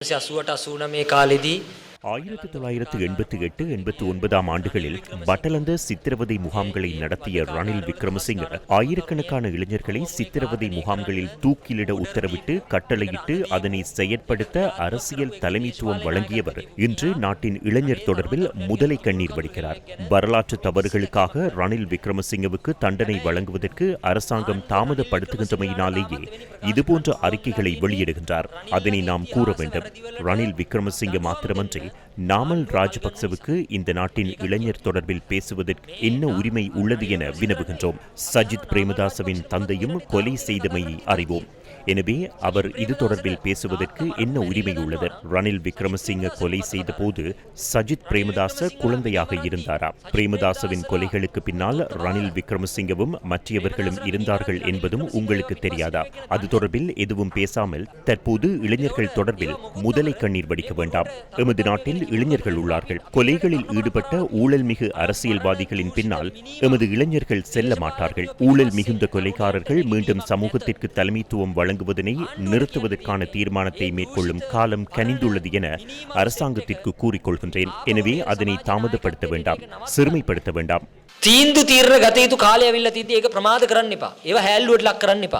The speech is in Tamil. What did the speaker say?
1980 89 කාලෙදී ஆயிரத்தி தொள்ளாயிரத்து எண்பத்தி எட்டு எண்பத்தி ஒன்பதாம் ஆண்டுகளில் பட்டலந்த சித்திரவதை முகாம்களை நடத்திய ரணில் விக்ரமசிங்க ஆயிரக்கணக்கான இளைஞர்களை சித்திரவதை முகாம்களில் தூக்கிலிட உத்தரவிட்டு கட்டளையிட்டு அதனை செயற்படுத்த அரசியல் தலைமைத்துவம் வழங்கியவர் இன்று நாட்டின் இளைஞர் தொடர்பில் முதலை கண்ணீர் வடிக்கிறார். வரலாற்று தவறுகளுக்காக ரணில் விக்ரமசிங்கவுக்கு தண்டனை வழங்குவதற்கு அரசாங்கம் தாமதப்படுத்துகின்றமையினாலேயே இதுபோன்ற அறிக்கைகளை வெளியிடுகின்றார். அதனை நாம் கூற வேண்டும். ரணில் விக்ரமசிங்க மாத்திரமன்றி நாமல் ராஜபக்சவுக்கு இந்த நாட்டின் இளைஞர் தொடர்பில் பேசுவதற்கு என்ன உரிமை உள்ளது என வினவுகின்றோம். சஜித் பிரேமதாசவின் தந்தையும் கொலை செய்தமையை அறிவோம். எனவே அவர் இது தொடர்பில் பேசுவதற்கு என்ன உரிமை உள்ளது? ரணில் விக்ரமசிங்க கொலை செய்த போது சஜித் பிரேமதாச குழந்தையாக இருந்தாரா? பிரேமதாசவின் கொலைகளுக்கு பின்னால் ரணில் விக்ரமசிங்கவும் மற்றவர்களும் இருந்தார்கள் என்பதும் உங்களுக்கு தெரியாதா? அது தொடர்பில் எதுவும் பேசாமல் தற்போது இளைஞர்கள் தொடர்பில் முதலை கண்ணீர் வடிக்க வேண்டாம். எமது நாட்டில் இளைஞர்கள் உள்ளார்கள். கொலைகளில் ஈடுபட்ட ஊழல் மிகு அரசியல்வாதிகளின் பின்னால் எமது இளைஞர்கள் செல்ல மாட்டார்கள். ஊழல் மிகுந்த கொலைகாரர்கள் மீண்டும் சமூகத்திற்கு தலைமைத்துவம் வழங்க வழங்குவதனை நிறுத்துவதற்கான தீர்மானத்தை மேற்கொள்ளும் காலம் கனிந்துள்ளது என அரசாங்கத்திற்கு கூறிக்கொள்கின்றேன் எனவே அதனை தாமதப்படுத்த வேண்டாம் சிறுமைப்படுத்த வேண்டாம் තීන්දු තීරණ ගත යුතු කාලය ඇවිල්ලා තියදී ඒක ප්‍රමාද කරන්න එපා. ඒවා හැල්ලුවට ලක් කරන්න එපා.